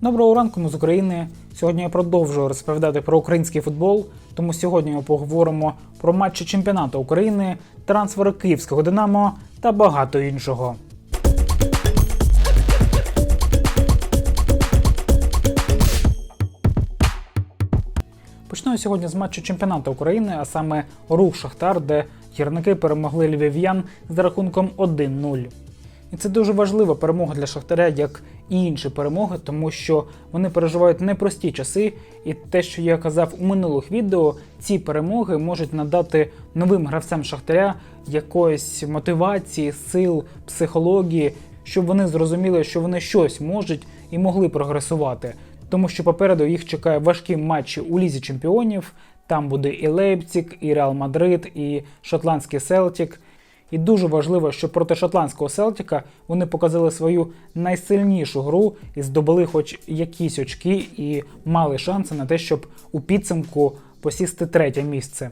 Доброго ранку, ми з України. Сьогодні я продовжую розповідати про український футбол. Тому сьогодні ми поговоримо про матчі чемпіонату України, трансфери київського Динамо та багато іншого. Почну сьогодні з матчу чемпіонату України, а саме Рух Шахтар, де гірники перемогли львів'ян з рахунком 1-0. І це дуже важлива перемога для Шахтаря, як і інші перемоги, тому що вони переживають непрості часи, і те, що я казав у минулих відео, ці перемоги можуть надати новим гравцям Шахтаря якоїсь мотивації, сил, психології, щоб вони зрозуміли, що вони щось можуть і могли прогресувати. Тому що попереду їх чекає важкі матчі у лізі чемпіонів. Там буде і Лейпциг, і Реал Мадрид, і шотландський Селтік. І дуже важливо, що проти шотландського Селтіка вони показали свою найсильнішу гру і здобули хоч якісь очки і мали шанси на те, щоб у підсумку посісти третє місце.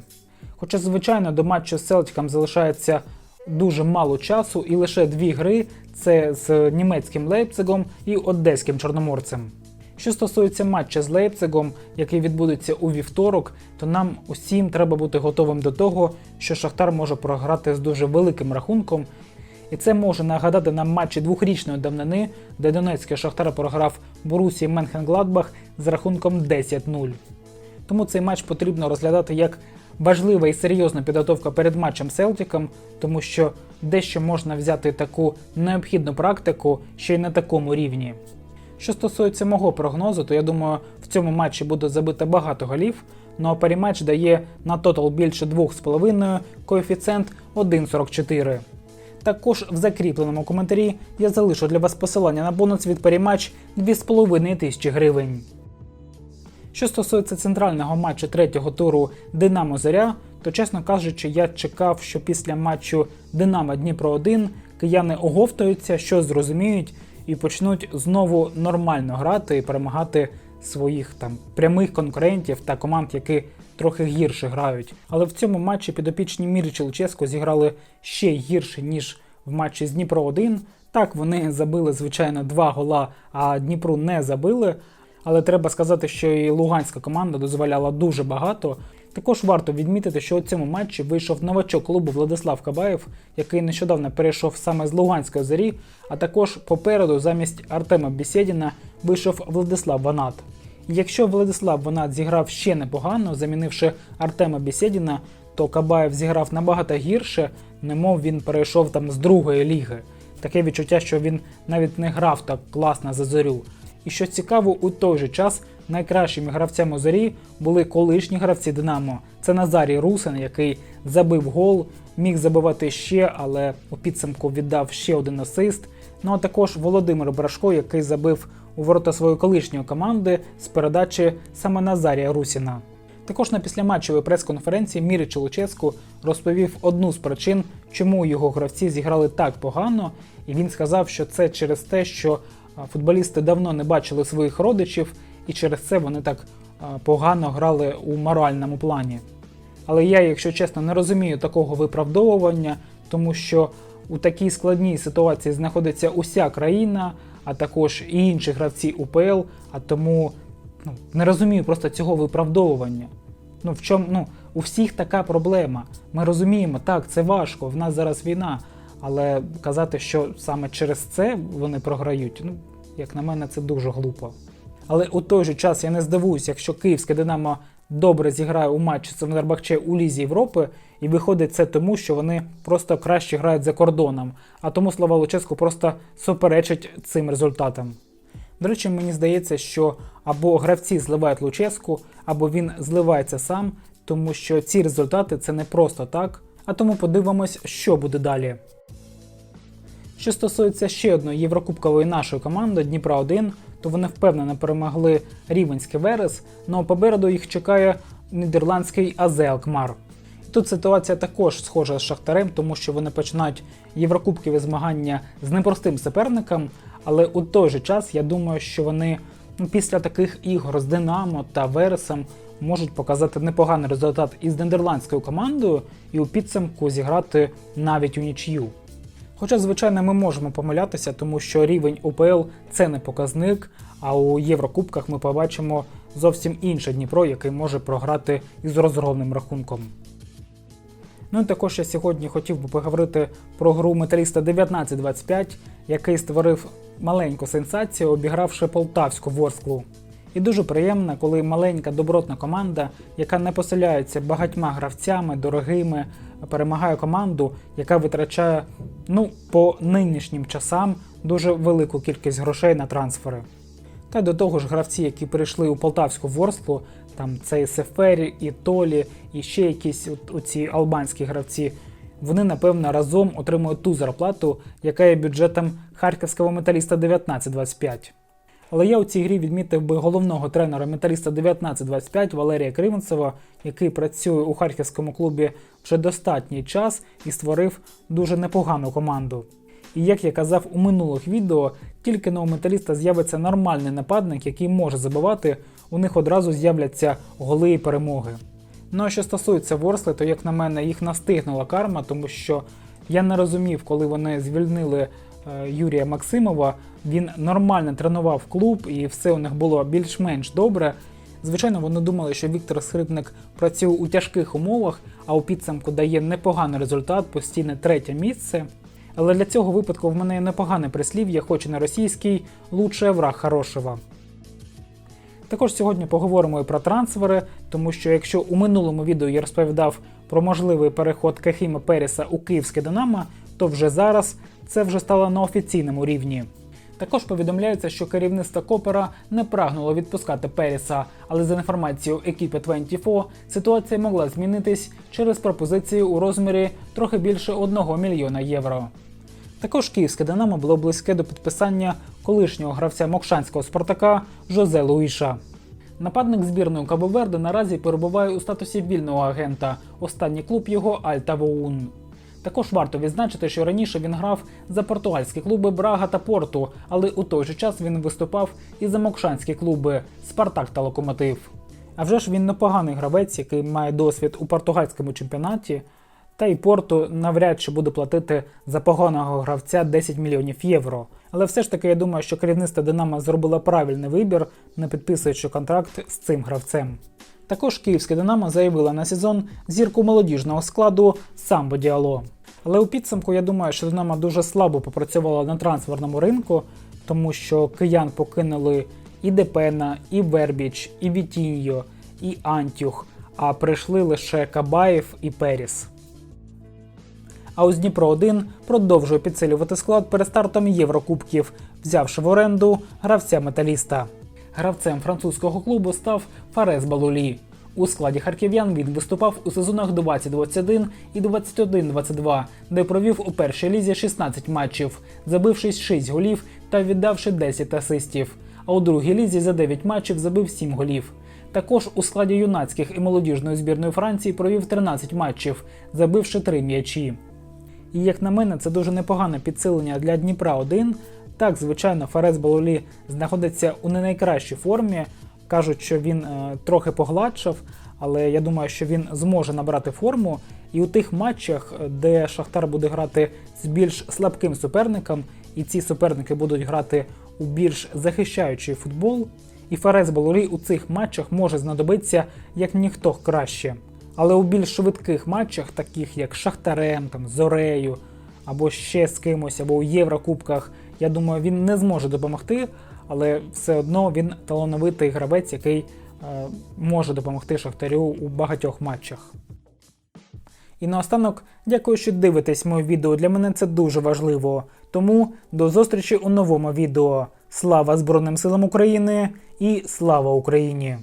Хоча, звичайно, до матчу з Селтіком залишається дуже мало часу, і лише дві гри це з німецьким Лейпцигом і одеським чорноморцем. Що стосується матча з Лейпцигом, який відбудеться у вівторок, то нам усім треба бути готовим до того, що Шахтар може програти з дуже великим рахунком. І це може нагадати нам матчі двохрічної давнини, де Донецький Шахтар програв Борусі Менхенгладбах з рахунком 10-0. Тому цей матч потрібно розглядати як важлива і серйозна підготовка перед матчем Селтіком, тому що дещо можна взяти таку необхідну практику ще й на такому рівні. Що стосується мого прогнозу, то я думаю, в цьому матчі буде забито багато голів. Ну а паріматч дає на тотал більше 2,5, коефіцієнт 1,44. Також в закріпленому коментарі я залишу для вас посилання на бонус від паріматч 2,5 тисячі гривень. Що стосується центрального матчу третього туру Динамо Заря, то чесно кажучи, я чекав, що після матчу Динамо Дніпро 1 кияни оговтаються, що зрозуміють і почнуть знову нормально грати і перемагати своїх там прямих конкурентів та команд, які трохи гірше грають. Але в цьому матчі підопічні Мірі Челческо зіграли ще гірше, ніж в матчі з Дніпро 1. Так, вони забили, звичайно, два гола, а Дніпру не забили. Але треба сказати, що і луганська команда дозволяла дуже багато. Також варто відмітити, що у цьому матчі вийшов новачок клубу Владислав Кабаєв, який нещодавно перейшов саме з Луганської зорі, а також попереду замість Артема Бісєдіна вийшов Владислав Ванат. Якщо Владислав Ванат зіграв ще непогано, замінивши Артема Бісєдіна, то Кабаєв зіграв набагато гірше, немов він перейшов там з другої ліги. Таке відчуття, що він навіть не грав так класно за зорю. І що цікаво, у той же час найкращими гравцями зорі були колишні гравці Динамо. Це Назарій Русин, який забив гол, міг забивати ще, але у підсумку віддав ще один асист. Ну а також Володимир Брашко, який забив у ворота своєї колишньої команди з передачі саме Назарія Русіна. Також на післяматчевій прес-конференції Мірі Челуческу розповів одну з причин, чому його гравці зіграли так погано, і він сказав, що це через те, що футболісти давно не бачили своїх родичів, і через це вони так погано грали у моральному плані. Але я, якщо чесно, не розумію такого виправдовування, тому що у такій складній ситуації знаходиться уся країна, а також і інші гравці УПЛ, а тому ну, не розумію просто цього виправдовування. Ну в чому ну у всіх така проблема. Ми розуміємо, так, це важко, в нас зараз війна. Але казати, що саме через це вони програють, ну як на мене, це дуже глупо. Але у той же час я не здивуюсь, якщо київське Динамо добре зіграє у матчі з Фенербахче у Лізі Європи, і виходить це тому, що вони просто краще грають за кордоном. А тому слова Луческу просто суперечать цим результатам. До речі, мені здається, що або гравці зливають Луческу, або він зливається сам, тому що ці результати це не просто так. А тому подивимось, що буде далі. Що стосується ще одної єврокубкової нашої команди Дніпра 1, то вони впевнено перемогли Рівенський Верес, ну а попереду їх чекає нідерландський АЗ Алкмар. Тут ситуація також схожа з Шахтарем, тому що вони починають єврокубкові змагання з непростим суперником, але у той же час я думаю, що вони ну, після таких ігор з Динамо та Вересом можуть показати непоганий результат із нідерландською командою і у підсумку зіграти навіть у нічию. Хоча, звичайно, ми можемо помилятися, тому що рівень УПЛ це не показник, А у Єврокубках ми побачимо зовсім інше Дніпро, який може програти із розгромним рахунком. Ну і також я сьогодні хотів би поговорити про гру металіста 1925, який створив маленьку сенсацію, обігравши полтавську Ворсклу. І дуже приємно, коли маленька добротна команда, яка не поселяється багатьма гравцями, дорогими, перемагає команду, яка витрачає ну, по нинішнім часам дуже велику кількість грошей на трансфери. Та до того ж, гравці, які прийшли у полтавську ворстлу, там це і Сефері, і Толі, і ще якісь оці албанські гравці, вони напевно разом отримують ту зарплату, яка є бюджетом харківського металіста 1925. Але я у цій грі відмітив би головного тренера металіста 1925 Валерія Кривенцева, який працює у харківському клубі вже достатній час і створив дуже непогану команду. І як я казав у минулих відео, тільки на у металіста з'явиться нормальний нападник, який може забивати, у них одразу з'являться голи і перемоги. Ну а що стосується Ворсли, то як на мене їх настигнула карма, тому що я не розумів, коли вони звільнили Юрія Максимова. Він нормально тренував клуб і все у них було більш-менш добре. Звичайно, вони думали, що Віктор Скрипник працює у тяжких умовах, а у підсумку дає непоганий результат, постійне третє місце. Але для цього випадку в мене є непогане прислів'я, хоч і на російський, лучше враг хорошого. Також сьогодні поговоримо і про трансфери, тому що якщо у минулому відео я розповідав про можливий переход Кахіма Періса у київське Динамо, то вже зараз це вже стало на офіційному рівні. Також повідомляється, що керівництво Копера не прагнуло відпускати Періса, але за інформацією екіпи 24, ситуація могла змінитись через пропозицію у розмірі трохи більше 1 мільйона євро. Також київське Динамо було близьке до підписання колишнього гравця Мокшанського Спартака Жозе Луїша. Нападник збірної Кабоверди наразі перебуває у статусі вільного агента. Останній клуб його Альта Воун. Також варто відзначити, що раніше він грав за португальські клуби Брага та Порту, але у той же час він виступав і за мокшанські клуби Спартак та Локомотив. А вже ж він непоганий гравець, який має досвід у португальському чемпіонаті, та й Порту навряд чи буде платити за поганого гравця 10 мільйонів євро. Але все ж таки я думаю, що керівництво Динамо зробило правильний вибір, не підписуючи контракт з цим гравцем. Також київське Динамо заявило на сезон зірку молодіжного складу Самбо Діало. Але у підсумку я думаю, що Динамо дуже слабо попрацювало на трансферному ринку, тому що киян покинули і Депена, і Вербіч, і Вітіньо, і Антюх, а прийшли лише Кабаєв і Періс. А ось Дніпро 1 продовжує підсилювати склад перед стартом Єврокубків, взявши в оренду гравця металіста. Гравцем французького клубу став Фарес Балулі. У складі харків'ян він виступав у сезонах 2021 і 21-22, де провів у першій лізі 16 матчів, забивши 6 голів та віддавши 10 асистів. А у другій лізі за 9 матчів забив 7 голів. Також у складі юнацьких і молодіжної збірної Франції провів 13 матчів, забивши 3 м'ячі. І як на мене, це дуже непогане підсилення для Дніпра 1. Так, звичайно, Фарес Балолі знаходиться у не найкращій формі. Кажуть, що він е, трохи погладшав, але я думаю, що він зможе набрати форму. І у тих матчах, де Шахтар буде грати з більш слабким суперником, і ці суперники будуть грати у більш захищаючий футбол, і Фарес Балорі у цих матчах може знадобитися як ніхто краще. Але у більш швидких матчах, таких як Шахтарем, там, Зорею, або ще з кимось, або у Єврокубках, я думаю, він не зможе допомогти, але все одно він талановитий гравець, який е, може допомогти Шахтарю у багатьох матчах. І наостанок, дякую, що дивитесь моє відео. Для мене це дуже важливо. Тому до зустрічі у новому відео. Слава Збройним силам України і слава Україні!